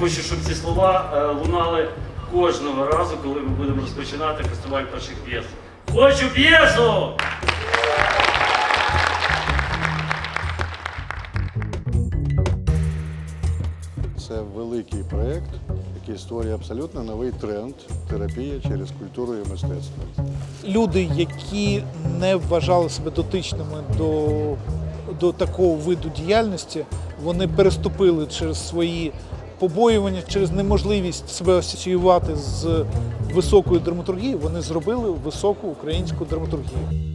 хочу, щоб ці слова е, лунали кожного разу, коли ми будемо розпочинати фестиваль перших п'єс. Хочу п'єсу! Це великий проєкт, який створює абсолютно новий тренд терапія через культуру і мистецтво. люди, які не вважали себе дотичними до, до такого виду діяльності, вони переступили через свої побоювання, через неможливість себе асоціювати з високою драматургією, вони зробили високу українську драматургію.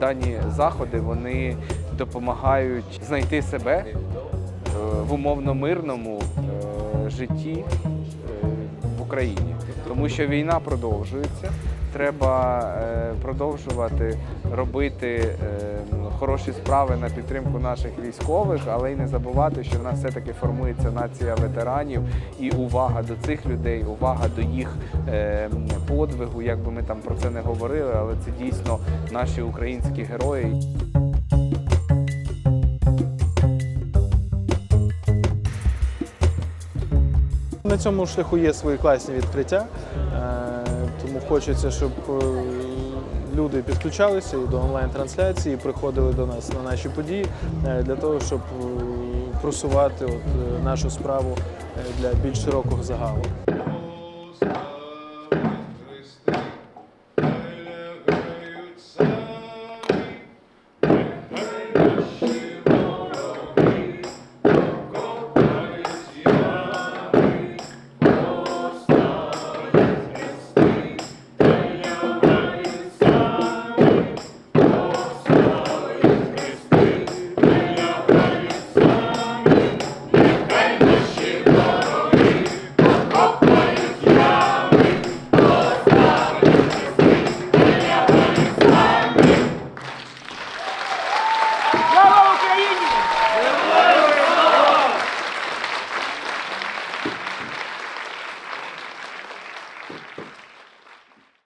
Дані заходи вони допомагають знайти себе е, в умовно мирному е, житті е, Україні, тому що війна продовжується. Треба е, продовжувати робити е, хороші справи на підтримку наших військових, але й не забувати, що в нас все-таки формується нація ветеранів і увага до цих людей, увага до їх е, подвигу, як би ми там про це не говорили, але це дійсно наші українські герої. На цьому шляху є свої класні відкриття, е, тому хочеться, щоб е, люди підключалися і до онлайн-трансляції, і приходили до нас на наші події е, для того, щоб просувати от, нашу справу для більш широкого загалу.